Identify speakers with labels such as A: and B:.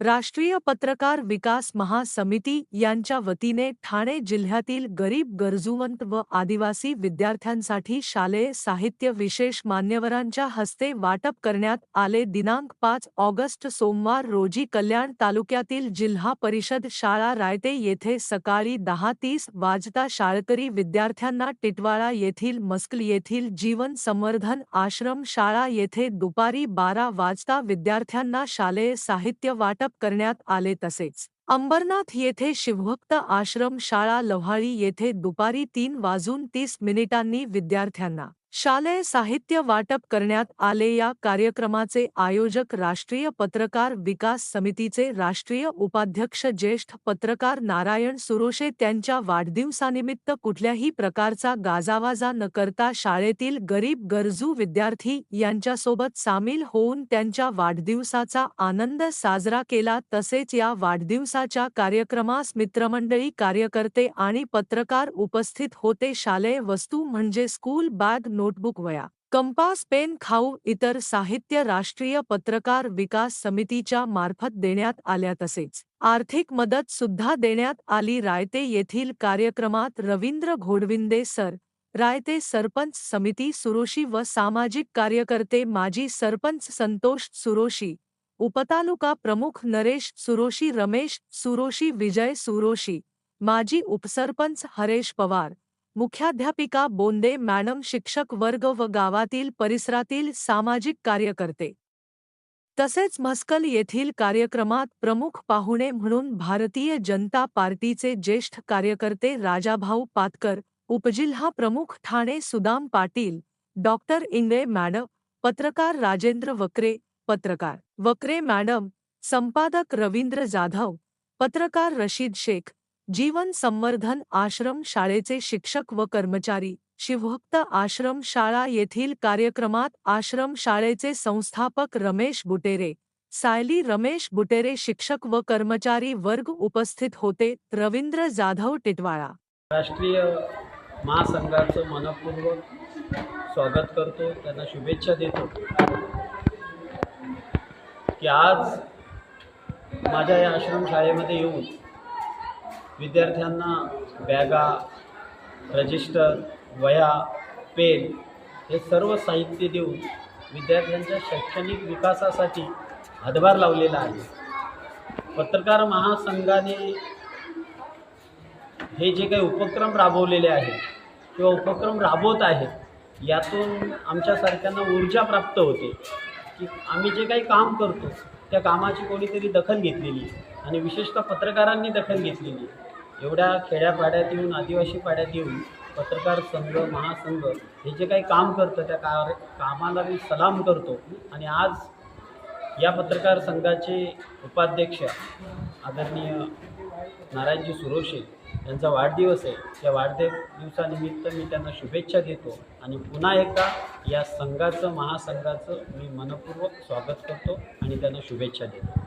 A: राष्ट्रीय पत्रकार विकास महासमिती यांच्या वतीने ठाणे जिल्ह्यातील गरीब गरजूवंत व आदिवासी विद्यार्थ्यांसाठी शालेय साहित्य विशेष मान्यवरांच्या हस्ते वाटप करण्यात आले. दिनांक पाच ऑगस्ट सोमवार रोजी कल्याण तालुक्यातील जिल्हा परिषद शाळा रायते येथे सकाळी दहा तीस वाजता शाळकरी विद्यार्थ्यांना टिटवाळा येथील मस्कल येथील जीवन संवर्धन आश्रम शाळा येथे दुपारी बारा वाजता विद्यार्थ्यांना शालेय साहित्य वाटप करण्यात आले तसेच. अंबरनाथ येथे शिवभक्त आश्रम शाळा लव्हाळी येथे दुपारी तीन वाजून तीस मिनिटांनी विद्यार्थ्यांना शालेय साहित्य वाटप करण्यात आले या कार्यक्रमाचे आयोजक राष्ट्रीय पत्रकार विकास समितीचे राष्ट्रीय उपाध्यक्ष ज्येष्ठ पत्रकार नारायण सुरोशे त्यांच्या वाढदिवसानिमित्त कुठल्याही प्रकारचा गाजावाजा न करता शाळेतील गरीब गरजू विद्यार्थी यांच्यासोबत सामील होऊन त्यांच्या वाढदिवसाचा आनंद साजरा केला. तसेच या वाढदिवसाच्या कार्यक्रमास मित्रमंडळी कार्यकर्ते आणि पत्रकार उपस्थित होते. शालेय वस्तू म्हणजे स्कूल बॅग नोटबुक वया. कंपास पेन खाऊ इतर साहित्य राष्ट्रीय पत्रकार विकास समितीच्या मार्फत देण्यात आल्या तसेच. आर्थिक मदत सुद्धा देण्यात आली. रायते येथील कार्यक्रमात रवींद्र घोडविंदे सर रायते सरपंच समिती सुरोशी व सामाजिक कार्यकर्ते माजी सरपंच संतोष सुरोशी उपतालुका प्रमुख नरेश सुरोशी रमेश सुरोशी विजय सुरोशी माजी उपसरपंच हरेश पवार मुख्याध्यापिका बोंदे मॅडम शिक्षक वर्ग व गावातील परिसरातील सामाजिक कार्यकर्ते. तसेच मस्कल येथील कार्यक्रमात प्रमुख पाहुणे म्हणून भारतीय जनता पार्टीचे ज्येष्ठ कार्यकर्ते राजाभाऊ पातकर उपजिल्हा प्रमुख ठाणे सुदाम पाटील डॉक्टर इंगळे मॅडम पत्रकार राजेंद्र वक्रे पत्रकार वक्रे मॅडम संपादक रवींद्र जाधव पत्रकार रशीद शेख जीवन संवर्धन आश्रम शाळेचे शिक्षक व कर्मचारी शिवभक्त आश्रम शाळा येथील कार्यक्रमात आश्रम शाळेचे संस्थापक रमेश बुटेरे सायली रमेश बुटेरे शिक्षक व कर्मचारी वर्ग उपस्थित होते. रवींद्र जाधव टिटवाळा.
B: राष्ट्रीय महासंघाचं मनपूर्वक स्वागत करतो. त्यांना शुभेच्छा देतो. की आज माझ्या या आश्रम शाळेमध्ये येऊन विद्यार्थ्यांना बॅगा रजिस्टर वह्या पेन हे सर्व साहित्य देऊन विद्यार्थ्यांच्या शैक्षणिक विकासासाठी हातभार लावलेला आहे. पत्रकार महासंघाने हे जे काही उपक्रम राबवलेले आहेत किंवा उपक्रम राबवत आहेत यातून आमच्यासारख्यांना ऊर्जा प्राप्त होते. की आम्ही जे काही काम करतो त्या कामाची कोणीतरी दखल घेतलेली आहे. आणि विशेषतः पत्रकारांनी दखल घेतलेली. एवढ्या खेड्यापाड्यात येऊन आदिवासी पाड्यात येऊन पत्रकार संघ महासंघ हे जे काही काम करतं त्या कार कामाला मी सलाम करतो. आणि आज या पत्रकार संघाचे उपाध्यक्ष आदरणीय नारायणजी सुरोशे यांचा वाढदिवस आहे. त्या वाढदिवसानिमित्त मी त्यांना शुभेच्छा देतो. आणि पुन्हा एकदा या संघाचं महासंघाचं मी मनपूर्वक स्वागत करतो आणि त्यांना शुभेच्छा देतो.